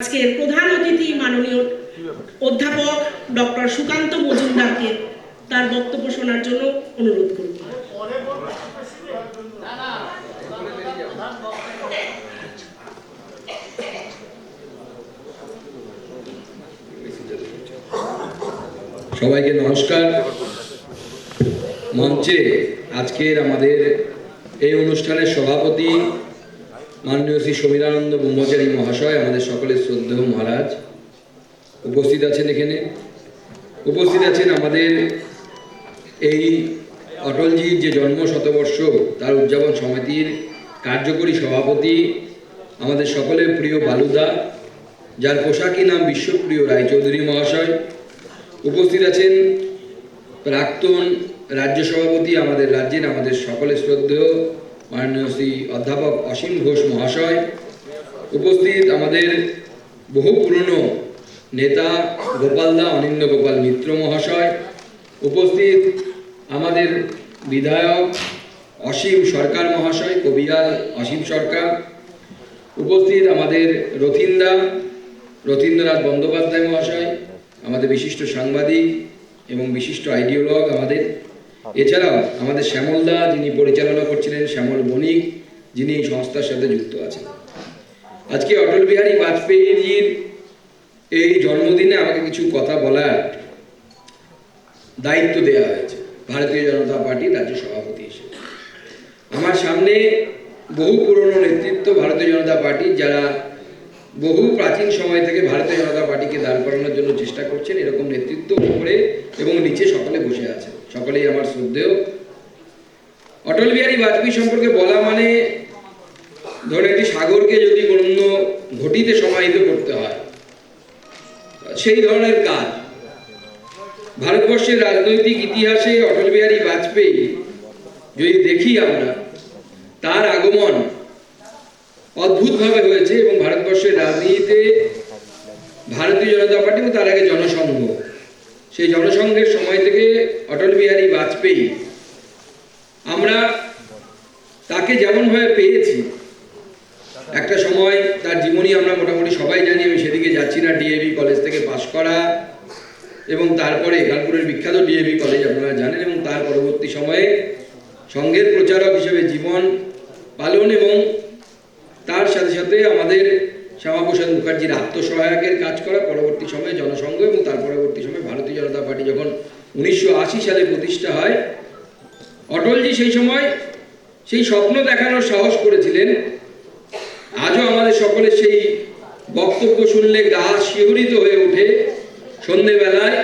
আজকের প্রধান অতিথি মাননীয় অধ্যাপক ডক্টর সুকান্ত মজুমদারকে তার বক্তব্য শোনার জন্য অনুরোধ করব। সবাইকে নমস্কার। মঞ্চে আজকের আমাদের এই অনুষ্ঠানের সভাপতি মাননীয় শ্রী সমীরানন্দ ব্রহ্মচারী মহাশয়, আমাদের সকলের শ্রদ্ধেয় মহারাজ উপস্থিত আছেন এখানে। উপস্থিত আছেন আমাদের এই অটলজির যে জন্ম শতবর্ষ, তার উদযাপন সমিতির কার্যকরী সভাপতি আমাদের সকলের প্রিয় বালুদা, যার পোশাকি নাম বিশ্বপ্রিয় রায়চৌধুরী মহাশয়। উপস্থিত আছেন প্রাক্তন রাজ্য সভাপতি আমাদের রাজ্যের, আমাদের সকলের শ্রদ্ধেয় মাননীয় শ্রী অধ্যাপক অসীম ঘোষ মহাশয়, উপস্থিত আমাদের বহু পুরনো নেতা গোপালদা অনিন্দ গোপাল মিত্র মহাশয়, উপস্থিত আমাদের বিধায়ক অসীম সরকার মহাশয় কবিয়াল অসীম সরকার, উপস্থিত আমাদের রথিন্দা রথীন্দ্রনাথ বন্দ্যোপাধ্যায় মহাশয়, আমাদের বিশিষ্ট সাংবাদিক এবং বিশিষ্ট আইডিওলগ আমাদের। এছাড়াও আমাদের শ্যামলদা যিনি পরিচালনা করছিলেন, শ্যামল বণিক, যিনি এই সংস্থার সাথে যুক্ত আছেন। আজকে অটল বিহারী বাজপেয়ীজির এই জন্মদিনে আমাকে কিছু কথা বলার দায়িত্ব দেওয়া হয়েছে, ভারতীয় জনতা পার্টির রাজ্য সভাপতি হিসেবে। আমার সামনে বহু পুরনো নেতৃত্ব ভারতীয় জনতা পার্টি, যারা বহু প্রাচীন সময় থেকে ভারতীয় জনতা পার্টিকে দাঁড় করানোর জন্য চেষ্টা করছেন, এরকম নেতৃত্ব উপরে এবং নিচে সকলে বসে আছে সকলেই আমার শ্রদ্ধেয়। অটল বিহারী বাজপেয়ী সম্পর্কে বলা মানে ধরুন একটি সাগরকে যদি কোনো ঘটিতে সমাহিত করতে হয়, সেই ধরনের কাজ। ভারতবর্ষের রাজনৈতিক ইতিহাসে অটল বিহারী বাজপেয়ী যদি দেখি আমরা, তার আগমন অদ্ভুতভাবে হয়েছে এবং ভারতবর্ষের রাজনীতিতে ভারতীয় জনতা পার্টি এবং তার আগে জনসংঘ। সেই জনসংঘের সময় থেকে অটল বিহারী বাজপেয়ী, আমরা তাকে যেমনভাবে পেয়েছি, একটা সময় তার জীবনী আমরা মোটামুটি সবাই জানি, আমি সেদিকে যাচ্ছি না ডিএবি কলেজ থেকে পাশ করা, এবং তারপরে কানপুরের বিখ্যাত ডিএবি কলেজ আপনারা জানেন, এবং তার পরবর্তী সময়ে সংঘের প্রচারক হিসেবে জীবন পালন এবং তার সাথে সাথে আমাদের শ্যামাপ্রসাদ মুখার্জির আত্মসহায়কের কাজ করা, পরবর্তী সময়ে জনসংঘ এবং তার পরবর্তী সময়ে ভারতীয় জনতা পার্টি যখন উনিশশো আশি সালে প্রতিষ্ঠা হয়, অটলজি সেই সময় সেই স্বপ্ন দেখানোর সাহস করেছিলেন। আজও আমাদের সকলের সেই বক্তব্য শুনলে গা শিহরিত হয়ে ওঠে। সন্ধেবেলায়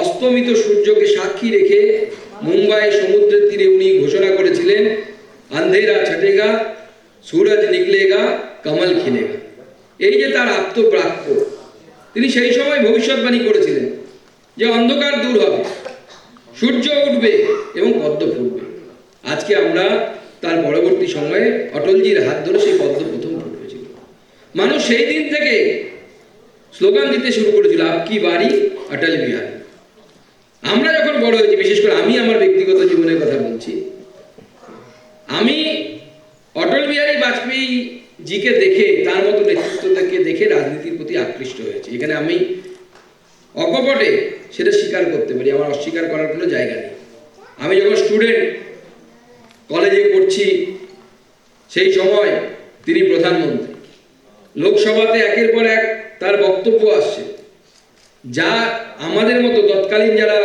অস্তমিত সূর্যকে সাক্ষী রেখে মুম্বাই সমুদ্রের তীরে উনি ঘোষণা করেছিলেন আন্ধেরা ছাটেগা, সুরজ নিকলেগা, কমল খিলেগা। এই যে তার আত্মপ্রাপ্য, তিনি সেই সময় ভবিষ্যৎবাণী করেছিলেন যে অন্ধকার দূর হবে, সূর্য উঠবে এবং পদ্ম ফুটবে। আজকে আমরা তার পরবর্তী সময়ে অটলজির হাত ধরে সেই পদ্ম প্রথম ফুটেছিল। মানুষ সেই দিন থেকে স্লোগান দিতে শুরু করেছিল আপকি বাড়ি, অটল বিহার। আমরা যখন বড় হয়েছি, বিশেষ করে আমি আমার ব্যক্তিগত জীবনের কথা বলছি, আমি অটল বিহারী বাজপেয়ী জিকে দেখে তার মতো নেতৃত্বকে দেখে রাজনীতির প্রতি আকৃষ্ট হয়েছে। এখানে আমি অকপটে সেটা স্বীকার করতে পারি, আমার অস্বীকার করার কোনো জায়গা নেই। আমি যখন স্টুডেন্ট, কলেজে পড়ছি, সেই সময় তিনি প্রধানমন্ত্রী। লোকসভাতে একের পর এক তার বক্তব্য আসছে, যা আমাদের মতো তৎকালীন যারা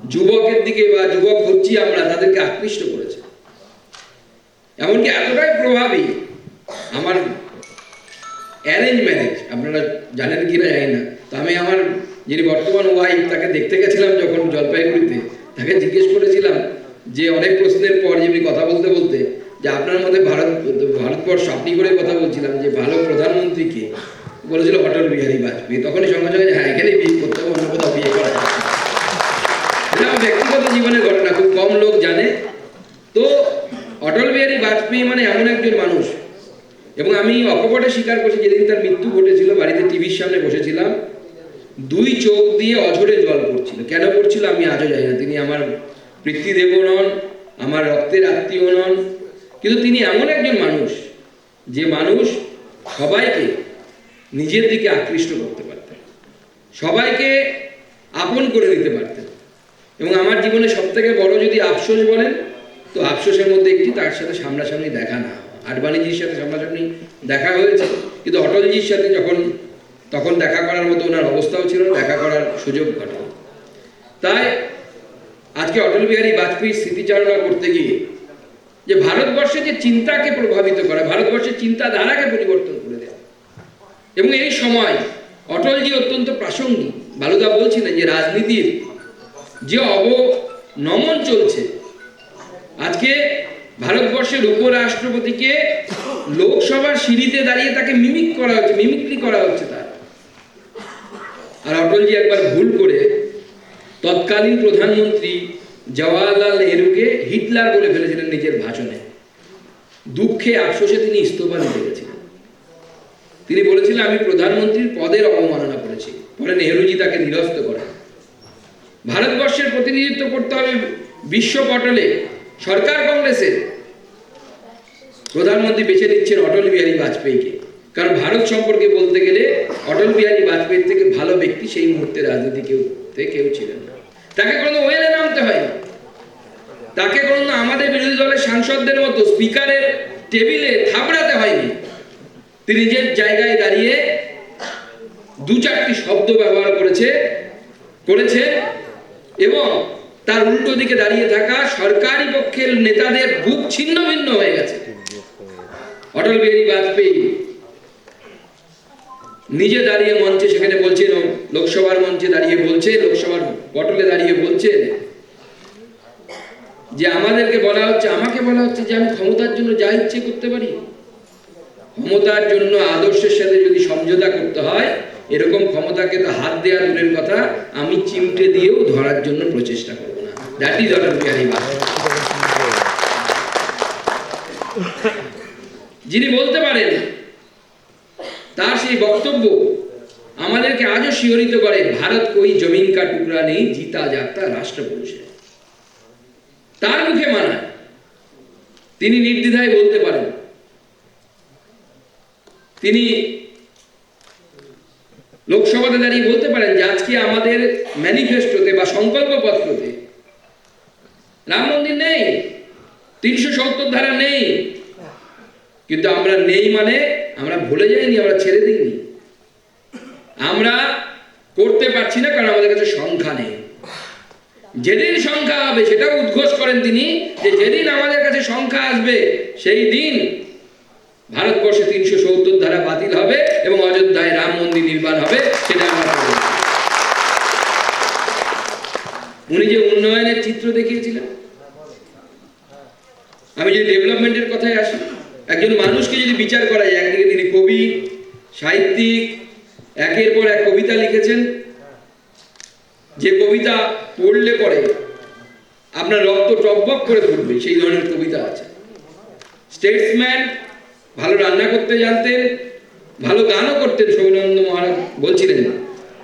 যুবকের দিকে বা যুবক হচ্ছি আমরা, তাদেরকে আকৃষ্ট করেছে। এমনকি এতটাই প্রভাবী আমার অ্যারেঞ্জ ম্যারেজ আপনারা জানেন কি না জানি না। তো আমি আমার যিনি বর্তমান ওয়াইফ তাকে দেখতে গেছিলাম যখন জলপাইগুড়িতে, তাকে জিজ্ঞেস করেছিলাম যে অনেক প্রশ্নের পর যেমনি কথা বলতে বলতে, যে আপনার মধ্যে ভারত, ভারতবর্ষ, আপনি করে কথা বলছিলাম যে ভালো প্রধানমন্ত্রীকে বলেছিল অটল বিহারী বাজপেয়ী। তখনই সঙ্গে সঙ্গে হ্যাঁ এখানে বিয়ে করতে হবে অন্য কোথাও বিয়ে করা যাবে না। এটা আমার ব্যক্তিগত জীবনের ঘটনা খুব কম লোক জানে তো অটল বিহারী বাজপেয়ী মানে এমন একজন মানুষ এবং আমি অকপটে স্বীকার করছি যেদিন তার মৃত্যু ঘটেছিল বাড়িতে টিভির সামনে বসেছিলাম দুই চোখ দিয়ে অঝরে জল পড়ছিল। কেন পড়ছিল আমি আজও জানি না। তিনি আমার পিতৃদেবও নন, আমার রক্তের আত্মীয় নন। কিন্তু তিনি এমন একজন মানুষ, যে মানুষ সবাইকে নিজের দিকে আকৃষ্ট করতে পারতেন। সবাইকে আপন করে নিতে পারতেন। এবং আমার জীবনে সব থেকে বড় যদি আফসোস বলেন, তো আফসোসের মধ্যে একটি তার সাথে সামনাসামনি দেখা না। আডবাণীজির সাথে সামনাসামনি দেখা হয়েছে। কিন্তু অটলজির সাথে যখন তখন দেখা করার মতো ওনার অবস্থাও ছিল, দেখা করার সুযোগ ঘটে। তাই আজকে অটল বিহারী বাজপেয়ীর স্মৃতিচারণা করতে গিয়ে যে ভারতবর্ষে যে চিন্তাকে প্রভাবিত করে, ভারতবর্ষের চিন্তাধারাকে পরিবর্তন করে দেয়। এবং এই সময় অটলজি অত্যন্ত প্রাসঙ্গিক। বালুদা বলছিলেন যে রাজনীতির যে অবনমন চলছে, আজকে ভারতবর্ষের উপরাষ্ট্রপতিকে লোকসভার সিঁড়িতে দাঁড়িয়ে তাকে মিমিক করা হচ্ছে, মিমিক্রি করা হচ্ছে তার। আর অটলজি একবার ভুল করে তৎকালীন প্রধানমন্ত্রী জওয়াহরলাল নেহরুকে হিটলার বলে ফেলেছিলেন নিজের ভাষণে। দুঃখে আফসোসে তিনি ইস্তফা দিতে গেছিলেন। তিনি বলেছিলেন, আমি প্রধানমন্ত্রীর পদের অবমাননা করেছি। পরে নেহরুজি তাকে নিরস্ত করেন। ভারতবর্ষের প্রতিনিধিত্ব করতে হবে বিশ্ব পটলে। সরকার কংগ্রেসের প্রধানমন্ত্রী বেছে নিচ্ছেন অটল বিহারী বাজপেয়ীকে। কারণ ভারত সম্পর্কে বলতে গেলে অটল বিহারী বাজপেয়ীর থেকে ভালো ব্যক্তি সেই মুহূর্তে রাজনীতি কেউ কেউ ছিলেন না। তাকে কোনো ওয়েলে নামতে হয়নি। তাকে কোনো আমাদের বিরোধী দলের সাংসদদের মতো স্পিকারের টেবিলে থাপড়াতে হয়নি। তিনি নিজের জায়গায় দাঁড়িয়ে দু চারটি শব্দ ব্যবহার করেছে করেছে এবং তার উল্টো দিকে দাঁড়িয়ে থাকা সরকারি পক্ষের নেতাদের বুক ছিন্ন ভিন্ন হয়ে গেছে। অটল বিহারী বাজপেয়ী নিজে দাঁড়িয়ে মঞ্চে সেখানে বলছেন লোকসভার মঞ্চে দাঁড়িয়ে বলছে, লোকসভার পটলে দাঁড়িয়ে বলছেন যে আমাদেরকে বলা হচ্ছে, আমাকে বলা হচ্ছে যে আমি ক্ষমতার জন্য যা ইচ্ছে করতে পারি। ক্ষমতার জন্য আদর্শের সাথে যদি সমঝোতা করতে হয়, এরকম ক্ষমতাকে তো হাত দেওয়া দূরের কথা, আমি চিমটে দিয়েও ধরার জন্য প্রচেষ্টা করব না। দ্যাট ইজ অটল যিনি বলতে পারেন তার সেই বক্তব্য আমাদেরকে আজও শিহরিত করে, ভারত কই, জমিন কা টুকরা নেই, জিতা যাত্রা রাষ্ট্রপুরুষে। তার মুখে মানায়। তিনি নির্দ্বিধায় বলতে পারেন, তিনি লোকসভাতে দাঁড়িয়ে বলতে পারেন যে, আজকে আমাদের ম্যানিফেস্টোতে বা সংকল্পপত্রতে রাম মন্দির নেই, তিনশো সত্তর ধারা নেই, কিন্তু আমরা নেই মানে আমরা ভুলে যাইনি, আমরা ছেড়ে দিইনি। আমরা করতে পারছি না, কারণ আমাদের কাছে সংখ্যা নেই। যেদিন সংখ্যা হবে, সেটাও উদ্ঘোষ করেন তিনি, যে যেদিন আমাদের কাছে সংখ্যা আসবে, সেই দিন ভারতবর্ষে তিনশো সত্তর ধারা বাতিল হবে এবং অযোধ্যায় রাম মন্দির নির্মাণ হবে, সেটা আমরা উনি যে উন্নয়নের চিত্র দেখিয়েছিলেন। আমি যে ডেভেলপমেন্টের কথায় আসি একজন মানুষকে যদি বিচার করা যায়, একদিকে তিনি কবি, সাহিত্যিক, একের পর এক কবিতা লিখেছেন। যে কবিতা পড়লে পরে আপনার রক্ত টকবক করে পড়বে সেই ধরনের কবিতা আছে। স্টেটসম্যান ভালো রান্না করতে জানতেন, ভালো গানও করতেন সৌনন্দ মহারাজ, বলছিলেন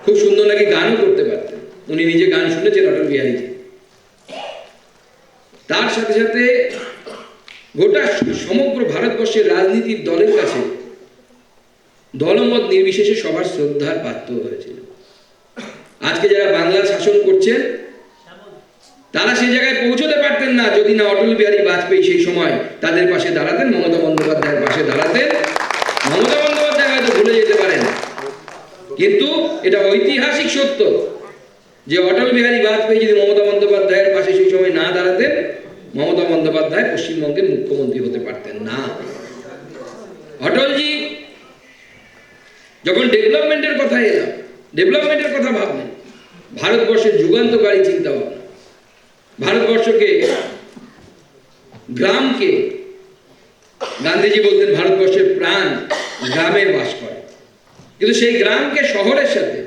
খুব সুন্দর নাকি গানও করতে পারতেন। উনি নিজে গান শুনেছেন অটল বিহারীজি। তার সাথে সাথে গোটা সমগ্র ভারতবর্ষের রাজনীতির দলের কাছে দলমত নির্বিশেষে সবার শ্রদ্ধার পাত্র হয়েছিল। আজকে যারা বাংলা শাসন করছেন তারা সেই জায়গায় পৌঁছতে পারতেন না। যদি না অটল বিহারী বাজপেয়ী সেই সময় তাদের পাশে দাঁড়াতেন, মমতা বন্দ্যোপাধ্যায়ের পাশে দাঁড়াতেন, মমতা বন্দ্যোপাধ্যায় হয়তো ভুলে যেতে পারেন। কিন্তু এটা ঐতিহাসিক সত্য যে অটল বিহারী বাজপেয়ী যদি মমতা বন্দ্যোপাধ্যায়ের পাশে সেই সময় না দাঁড়াতেন মমতা বন্দ্যোপাধ্যায় পশ্চিমবঙ্গের মুখ্যমন্ত্রী হতে পারতেন না। অটলজি, যখন ডেভেলপমেন্টের কথা এলাম, ডেভেলপমেন্টের কথা ভাবলেন, ভারতবর্ষের যুগান্তকারী চিন্তা ভাবনা ভারতবর্ষকে, গ্রামকে, গান্ধীজি বলতেন ভারতবর্ষের প্রাণ গ্রামে বাস করে। কিন্তু সেই গ্রামকে শহরের সাথে,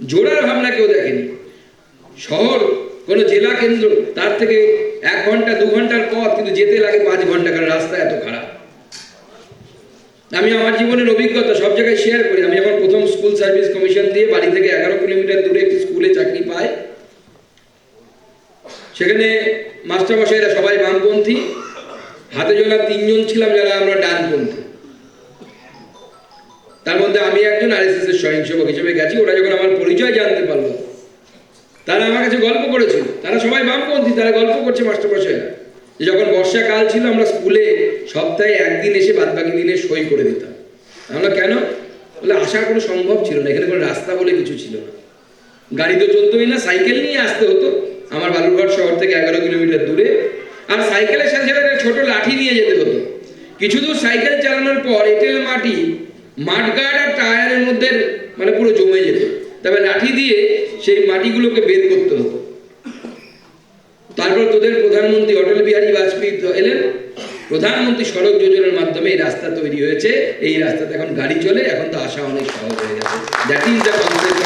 জোড়ার ভাবনা কেউ দেখেনি। শহর কোনো জেলা কেন্দ্র, তার থেকে এক ঘণ্টা, দু ঘণ্টার পথ কিন্তু যেতে লাগে পাঁচ ঘণ্টা, কারণ রাস্তা এত খারাপ। আমি আমার জীবনের অভিজ্ঞতা সব জায়গায় শেয়ার করি। আমি যখন প্রথম স্কুল সার্ভিস কমিশন দিয়ে বাড়ি থেকে এগারো কিলোমিটার দূরে একটি স্কুলে চাকরি পাই, সেখানে মাস্টারমশাইরা সবাই বামপন্থী, হাতে জোলা তিনজন ছিলাম যারা আমরা ডানপন্থী। তার মধ্যে আমি একজন আর এস এস এর স্বয়ংসেবক হিসেবে গেছি। ওরা যখন আমার পরিচয় জানতে পারল তারা আমার কাছে গল্প করেছিল। তারা সবাই বামপন্থী, তারা গল্প করছে মাস্টারমশাইরা যে যখন বর্ষাকাল ছিল, আমরা স্কুলে সপ্তাহে একদিন এসে বাদ বাকি দিনে সই করে দিতাম। আমরা কেন? বলে, আসার কোনো সম্ভব ছিল না, এখানে কোনো রাস্তা বলে কিছু ছিল না। গাড়ি তো চলতোই না, সাইকেল নিয়ে আসতে হতো। আমার বালুরঘাট শহর থেকে এগারো কিলোমিটার দূরে। আর সাইকেলের সাথে সাথে ছোট লাঠি নিয়ে যেতে হতো। কিছু দূর সাইকেল চালানোর পর, এঁটেল মাটি, মাঠগার্ড আর টায়ারের মধ্যে মানে পুরো জমে যেত। তবে লাঠি দিয়ে সেই মাটিগুলোকে বের করতে হতো। তারপর তোদের প্রধানমন্ত্রী অটল বিহারী বাজপেয়ী এলেন। প্রধানমন্ত্রী সড়ক যোজনার মাধ্যমে এই রাস্তা তৈরি হয়েছে। এই রাস্তাতে এখন গাড়ি চলে, এখন তো আসা অনেক সহজ হয়ে গেছে। দ্যাট ইজ দ্য কনসেপ্ট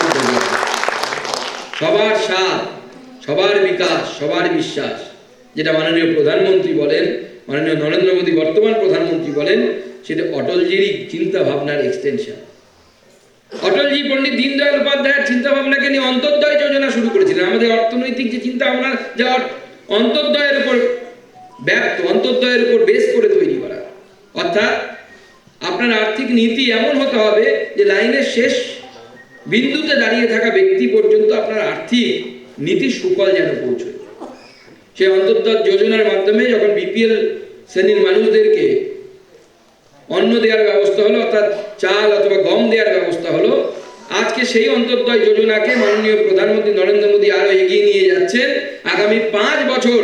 সবার সাথ সবার বিকাশ, সবার বিশ্বাস, যেটা মাননীয় প্রধানমন্ত্রী বলেন, মাননীয় নরেন্দ্র মোদী বর্তমান প্রধানমন্ত্রী বলেন, সেটা অটলজিরই চিন্তা ভাবনার এক্সটেনশন অটলজি পণ্ডিত দীনদয়াল উপাধ্যায়ের চিন্তা ভাবনাকে নিয়ে অন্তর্দয় যোজনা শুরু করেছিলেন। আমাদের অর্থনৈতিক যে চিন্তা ভাবনা যা অন্তর্দয়ের উপর ব্যক্ত অন্তর্দয়ের উপর বেশ করে তৈরি করা। অর্থাৎ আপনার আর্থিক নীতি এমন হতে হবে যে লাইনের শেষ বিন্দুতে দাঁড়িয়ে থাকা ব্যক্তি পর্যন্ত আপনার আর্থিক নীতি সুফল যেন পৌঁছয়। সেই অন্তর্দয় যোজনার মাধ্যমে যখন বিপিএল শ্রেণির মানুষদেরকে অন্ন দেওয়ার ব্যবস্থা হলো, অর্থাৎ চাল অথবা গম দেওয়ার ব্যবস্থা হলো। আজকে সেই অন্তর্দয় যোজনাকে মাননীয় প্রধানমন্ত্রী নরেন্দ্র মোদী আরও এগিয়ে নিয়ে যাচ্ছেন। আগামী পাঁচ বছর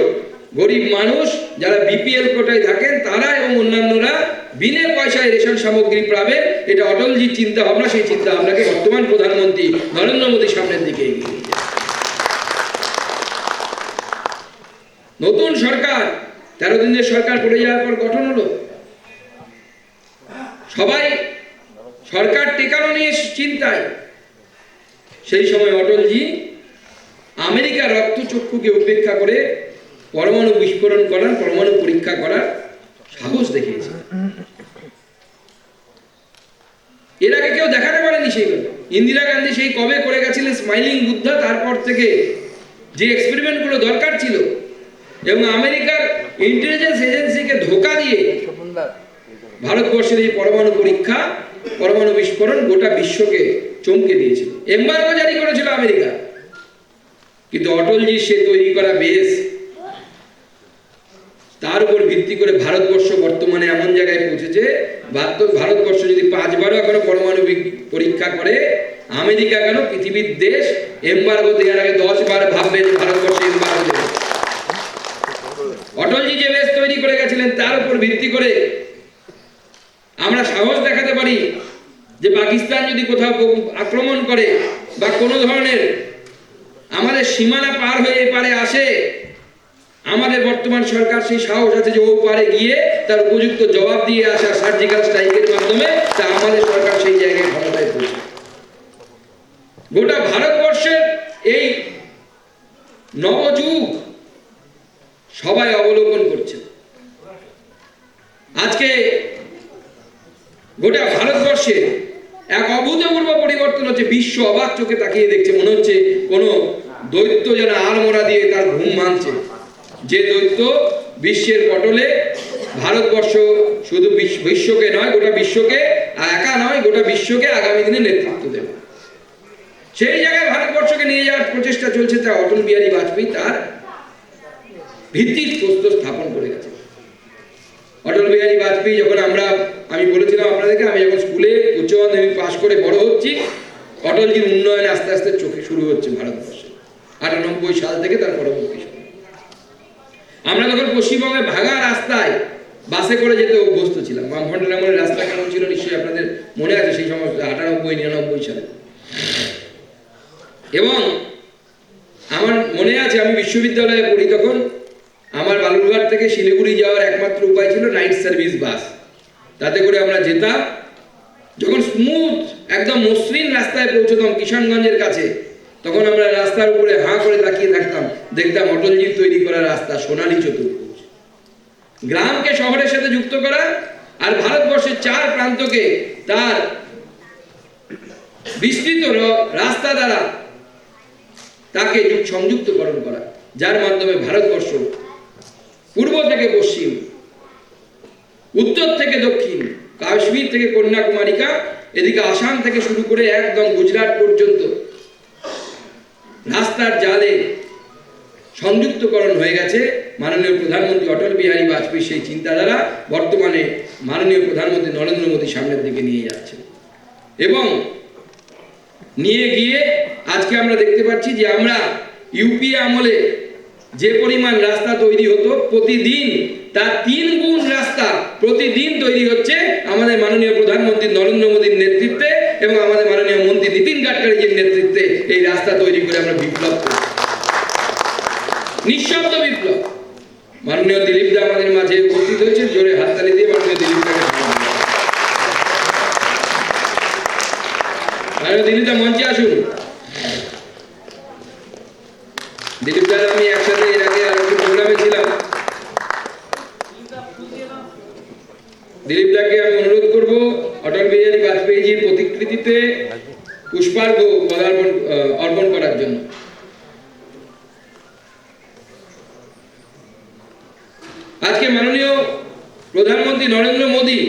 গরিব মানুষ যারা বিপিএল কোটায় থাকেন, তারা এবং অন্যান্যরা বিনে পয়সায় রেশন সামগ্রী পাবে। এটা অটলজির চিন্তা ভাবনা, সেই চিন্তা ভাবনাকে বর্তমান প্রধানমন্ত্রী নরেন্দ্র মোদী সামনের দিকে এগিয়ে নিয়ে নতুন সরকার, তেরো দিনের সরকার পড়ে যাওয়ার পর গঠন হলো। সবাই সরকার টেকানো নিয়ে চিন্তায়। সেই সময় অটলজি আমেরিকার রক্তচক্ষুকে উপেক্ষা করে পরমাণু বিস্ফোরণ করার, পরমাণু পরীক্ষা করার সাহস দেখিয়েছে। এর আগে কেউ দেখাতে পারেনি সেইগুলো ইন্দিরা গান্ধী সেই কবে করে গেছিলেন স্মাইলিং বুদ্ধা, তারপর থেকে যে এক্সপেরিমেন্টগুলো দরকার ছিল, এবং আমেরিকার ইন্টেলিজেন্স এজেন্সিকে ধোকা দিয়ে ভারতবর্ষের এই পরমাণু পরীক্ষা, পরমাণু বিস্ফোরণ গোটা বিশ্বকে চমকে দিয়েছিল। এম্বার্গো জারি করেছিল আমেরিকা। কিন্তু অটলজি সে তৈরি করা বেস তার উপর ভিত্তি করে ভারতবর্ষ বর্তমানে এমন জায়গায় পৌঁছেছে ভারতবর্ষ যদি পাঁচবারও এখনও পরমাণু পরীক্ষা করে, আমেরিকা কেন পৃথিবীর দেশ এম্বার্গো দেওয়ার আগে দশ বার ভাববে যে ভারতবর্ষে এম্বার্গো অটলজি যে বেশ তৈরি করে গেছিলেন, তার উপর ভিত্তি করে আমরা সাহস দেখাতে পারি যে পাকিস্তান যদি কোথাও আক্রমণ করে বা কোনো ধরনের আমাদের সীমানা পার হয়ে পারে আসে, আমাদের বর্তমান সরকার সেই সাহস আছে যে ও পারে গিয়ে তার উপযুক্ত জবাব দিয়ে আসা সার্জিক্যাল স্ট্রাইকের মাধ্যমে তা আমাদের সরকার সেই জায়গায় ক্ষমতায় পৌঁছে গোটা ভারতবর্ষের এই নবযুগ সবাই অবলোকন করছে। আজকে গোটা ভারতবর্ষে এক অভূতপূর্ব পরিবর্তন হচ্ছে, বিশ্ব অবাক চোখে তাকিয়ে দেখছে, মনে হচ্ছে কোনো দৈত্য যেন আড়মোড়া দিয়ে তার ঘুম ভাঙছে। যে দৈত্য বিশ্বের পটলে, ভারতবর্ষ শুধু বিশ্ব- বিশ্বকে নয়, গোটা বিশ্বকে একা নয়, গোটা বিশ্বকে আগামী দিনে নেতৃত্ব দেবে। সেই জায়গায় ভারতবর্ষকে নিয়ে যাওয়ার প্রচেষ্টা চলছে, তা অটল বিহারী বাজপেয়ী তার ভিত্তির প্রস্তর স্থাপন করে গেছে অটল বিহারী বাজপেয়ী যখন আমরা আমি বলেছিলাম আপনাদেরকে, আমি যখন স্কুলে উচ্চ মাধ্যমিক পাশ করে বড় হচ্ছি। অটলজির উন্নয়ন আস্তে আস্তে চোখে শুরু হচ্ছে ভারতবর্ষে, আটানব্বই সাল থেকে তার পরবর্তী সময় আমরা যখন পশ্চিমবঙ্গে ভাঙা রাস্তায় বাসে করে যেতে অভ্যস্ত ছিলাম, বামফ্রন্টের আমলের রাস্তা কেমন ছিল নিশ্চয়ই আপনাদের মনে আছে সেই সময়, আটানব্বই, নিরানব্বই সালে। এবং আমার মনে আছে, আমি বিশ্ববিদ্যালয়ে পড়ি তখন, আমার বালুরঘাট থেকে শিলিগুড়ি যাওয়ার একমাত্র উপায় ছিল নাইট সার্ভিস বাস তাতে করে আমরা যেতাম, যখন স্মুথ একদম মসৃণ রাস্তায় পৌঁছতাম কিষানগঞ্জের কাছে, তখন আমরা রাস্তার উপরে হাঁ করে তাকিয়ে থাকতাম, দেখতাম অটলজির তৈরি করা রাস্তা সোনালী চতুর্ভুজ। গ্রামকে শহরের সাথে যুক্ত করা আর ভারতবর্ষের চার প্রান্তকে তার বিস্তৃত রাস্তা দ্বারা তাকে সংযুক্তকরণ করা, যার মাধ্যমে ভারতবর্ষ পূর্ব থেকে পশ্চিম উত্তর থেকে দক্ষিণ, কাশ্মীর থেকে কন্যাকুমারিকা, এদিকে আসাম থেকে শুরু করে একদম গুজরাট পর্যন্ত। রাস্তার জালে সংযুক্তকরণ হয়ে গেছে। মাননীয় প্রধানমন্ত্রী অটল বিহারী বাজপেয়ী সেই চিন্তাধারা বর্তমানে মাননীয় প্রধানমন্ত্রী নরেন্দ্র মোদী সামনের দিকে নিয়ে যাচ্ছে। এবং নিয়ে গিয়ে আজকে আমরা দেখতে পাচ্ছি যে আমরা ইউপি আমলে যে পরিমাণ রাস্তা তৈরি হতো, প্রতিদিন তার তিন গুণ রাস্তা প্রতিদিন তৈরি হচ্ছে আমাদের মাননীয় প্রধানমন্ত্রী নরেন্দ্র মোদীর নেতৃত্বে এবং আমাদের মাননীয় মন্ত্রী নীতিন গাডকারিজির নেতৃত্বে এই রাস্তা তৈরি করে আমরা বিপ্লব নিঃশব্দ বিপ্লব। মাননীয় দিলীপ দা আমাদের মাঝে উপস্থিত হয়েছে জোরে হাততালি দিয়ে মাননীয় দিলীপ দাকে মাননীয় দিলীপ দা মঞ্চে আসুন দিলীপ দা আমি একসাথে এর আগে আর একটি প্রোগ্রামে ছিলাম দিলীপ দাকে আমি অনুরোধ করব অটল বিহারী প্রতিকৃতিতে পুষ্পার্ঘ পদার্পণ অর্পণ করার জন্য। আজকে মাননীয় প্রধানমন্ত্রী নরেন্দ্র মোদী,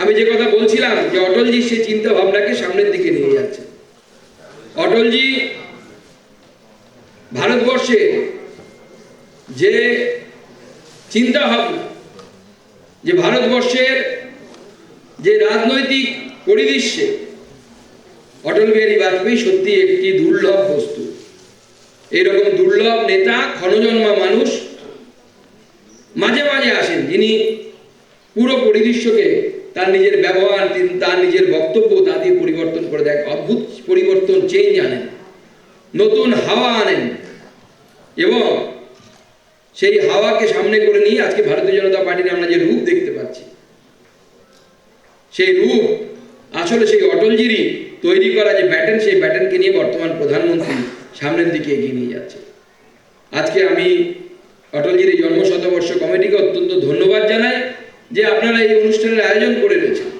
আমি যে কথা বলছিলাম যে অটলজি সেই চিন্তা ভাবনাকে সামনের দিকে নিয়ে যাচ্ছে। অটলজি ভারতবর্ষে যে চিন্তা ভাবনা যে ভারতবর্ষের যে রাজনৈতিক পরিদৃশ্যে অটল বিহারী বাজপেয়ী সত্যি একটি দুর্লভ বস্তু। এইরকম দুর্লভ নেতা ক্ষণজন্মা মানুষ মাঝে মাঝে আসেন। যিনি পুরো পরিদৃশ্যকে তার নিজের ব্যবহার তার নিজের বক্তব্য, তা দিয়ে পরিবর্তন করে দেয় অদ্ভুত পরিবর্তন চেঞ্জ আনেন। নতুন হাওয়া আনেন। এবং সেই হাওয়াকে সামনে করে নিয়ে আজকে ভারতীয় জনতা পার্টির আমরা যে রূপ দেখতে পাচ্ছি, সেই রূপ আসলে সেই অটলজিরই তৈরি করা যে ব্যাটন, সেই ব্যাটনকে নিয়ে বর্তমান প্রধানমন্ত্রী সামনের দিকে এগিয়ে নিয়ে যাচ্ছে। আজকে আমি অটলজির এই জন্ম শতবর্ষ কমিটিকে অত্যন্ত ধন্যবাদ জানাই যে আপনারা এই অনুষ্ঠানের আয়োজন করে রয়েছেন।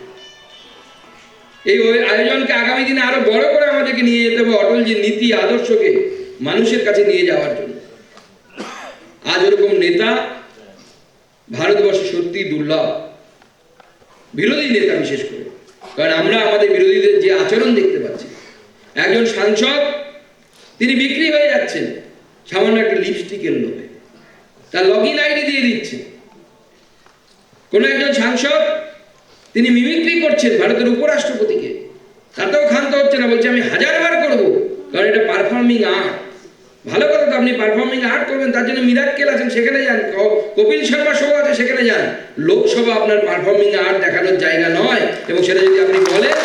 এই আয়োজনকে আগামী দিনে আরও বড় করে আমাদেরকে নিয়ে যেতে হবে অটলজির নীতি, আদর্শকে মানুষের কাছে নিয়ে যাওয়ার জন্য। আজ ওরকম নেতা ভারতবর্ষে সত্যি দুর্লভ। বিরোধী নেতা বিশেষ করে। কারণ আমরা আমাদের বিরোধীদের যে আচরণ দেখতে পাচ্ছি। একজন সাংসদ, তিনি বিক্রি হয়ে যাচ্ছেন, সামান্য একটা লিপস্টিকের লোভে। তার লগ ইন আইডি দিয়ে দিচ্ছে কোনো একজন সাংসদ, তিনি মিমিক্রি করছেন ভারতের উপরাষ্ট্রপতিকে। তাতেও ক্ষান্ত হচ্ছে না, বলছে আমি হাজারবার করব, কারণ এটা পারফর্মিং আর্ট ভালো কথা তো আপনি পারফর্মিং আর্ট করবেন, তার জন্য মিরাক্কেল আছেন, সেখানে যান। কপিল শর্মা শো আছে, সেখানে যান। লোকসভা আপনার পারফর্মিং আর্ট দেখানোর জায়গা নয়, এবং সেটা যদি আপনি বলেন,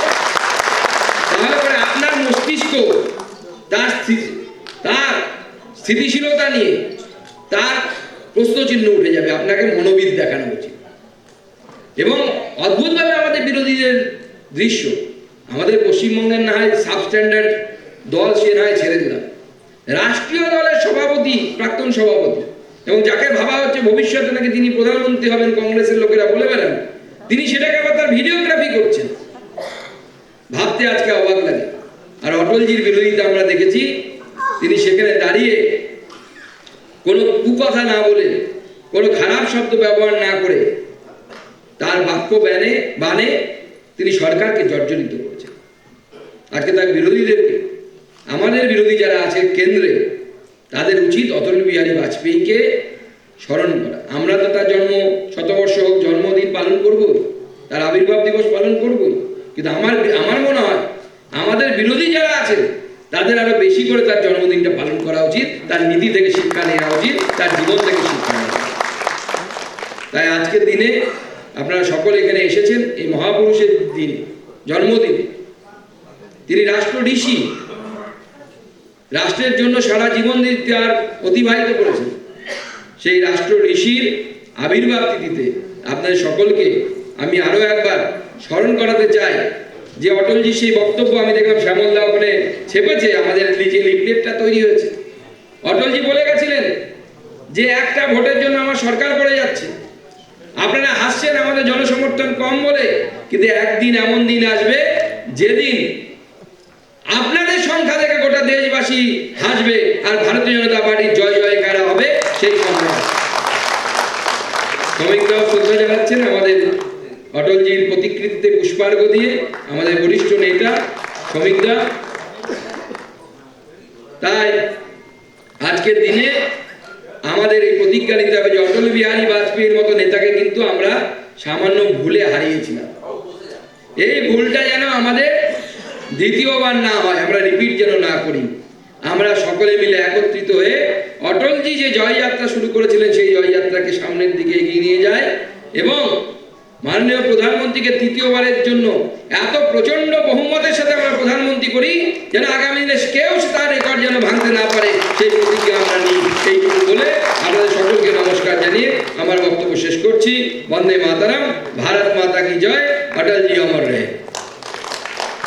তাহলে পরে আপনার মস্তিষ্ক, তার তার স্থিতিশীলতা নিয়ে, তার প্রশ্নচিহ্ন উঠে যাবে, আপনাকে মনোবিদ দেখানো উচিত। এবং অদ্ভুতভাবে আমাদের বিরোধীদের দৃশ্য, আমাদের পশ্চিমবঙ্গের না হয় সাবস্ট্যান্ডার্ড দল সে না হয় ছেড়ে দিলাম। রাষ্ট্রীয় দলের সভাপতি, প্রাক্তন সভাপতি। এবং যাকে ভাবা হচ্ছে ভবিষ্যতে নাকি তিনি প্রধানমন্ত্রী হবেন কংগ্রেসের লোকেরা বলে বেড়ান, তিনি সেটাকে আবার তার ভিডিওগ্রাফি করছেন। ভাবতে আজকে অবাক লাগে। আর অটলজির বিরোধিতা আমরা দেখেছি, তিনি সেখানে দাঁড়িয়ে কোনো কুকথা না বলে, কোনো খারাপ শব্দ ব্যবহার না করে তার বাক্য ব্যানে বানে তিনি সরকারকে জর্জরিত করেছেন। আজকে তার বিরোধীদেরকে আমাদের বিরোধী যারা আছে কেন্দ্রে, তাদের উচিত অটল বিহারী বাজপেয়ীকে স্মরণ করা। আমরা তো তার জন্ম, শতবর্ষ হোক, জন্মদিন পালন করব, তার আবির্ভাব দিবস পালন করব, কিন্তু আমার আমার মনে হয় আমাদের বিরোধী যারা আছে, তাদের আরও বেশি করে তার জন্মদিনটা পালন করা উচিত, তার নীতি থেকে শিক্ষা নেওয়া উচিত, তার জীবন থেকে শিক্ষা নেওয়া উচিত। তাই আজকের দিনে আপনারা সকলে এখানে এসেছেন, এই মহাপুরুষের দিন, জন্মদিনে। তিনি রাষ্ট্র ঋষি। রাষ্ট্রের জন্য সারা জীবন তার অতিবাহিত করেছেন সেই রাষ্ট্র ঋষির আবির্ভাব তিথিতে আপনাদের সকলকে আমি আরও একবার স্মরণ করাতে চাই যে অটলজি সেই বক্তব্য আমি দেখলাম শ্যামলদা ওখানে ছেপেছে, আমাদের যে লিফলেটটা তৈরি হয়েছে। অটলজি বলে গেছিলেন যে একটা ভোটের জন্য আমার সরকার পড়ে যাচ্ছে। আপনারা হাসছেন, আমাদের জনসমর্থন কম বলে, কিন্তু একদিন এমন দিন আসবে যেদিন আপনাদের সংখ্যা থেকে গোটা দেশবাসী হাসবে আর ভারতীয় জনতা পার্টির জয় জয়কারা হবে, সেই সময় শ্রমিকরাও জানাচ্ছেন আমাদের অটলজির প্রতিকৃতি স্বীকৃতিতে পুষ্পার্ঘ দিয়ে আমাদের বরিষ্ঠ নেতা, শ্রমিকরা। তাই আজকের দিনে আমাদের এই প্রতিজ্ঞা নিতে হবে যে অটল বিহারী বাজপেয়ীর মতো নেতাকে কিন্তু আমরা সামান্য ভুলে হারিয়েছিলাম। এই ভুলটা যেন আমাদের দ্বিতীয়বার না হয়, আমরা রিপিট যেন না করি। আমরা সকলে মিলে একত্রিত হয়ে অটলজি যে জয়যাত্রা শুরু করেছিলেন, সেই জয়যাত্রাকে সামনের দিকে এগিয়ে নিয়ে যায় এবং মাননীয় প্রধানমন্ত্রীকে তৃতীয়বারের জন্য এত প্রচণ্ড বহুমতের সাথে আমরা প্রধানমন্ত্রী করি যেন আগামী দিনে কেউ তার রেকর্ড যেন ভাঙতে না পারে, সেই প্রতিজ্ঞা আমরা নিই। এইটুকু বলে আপনাদের সকলকে নমস্কার জানিয়ে আমার বক্তব্য শেষ করছি। বন্দে মাতারাম, ভারত মাতা কি জয়, অটলজি অমর রহে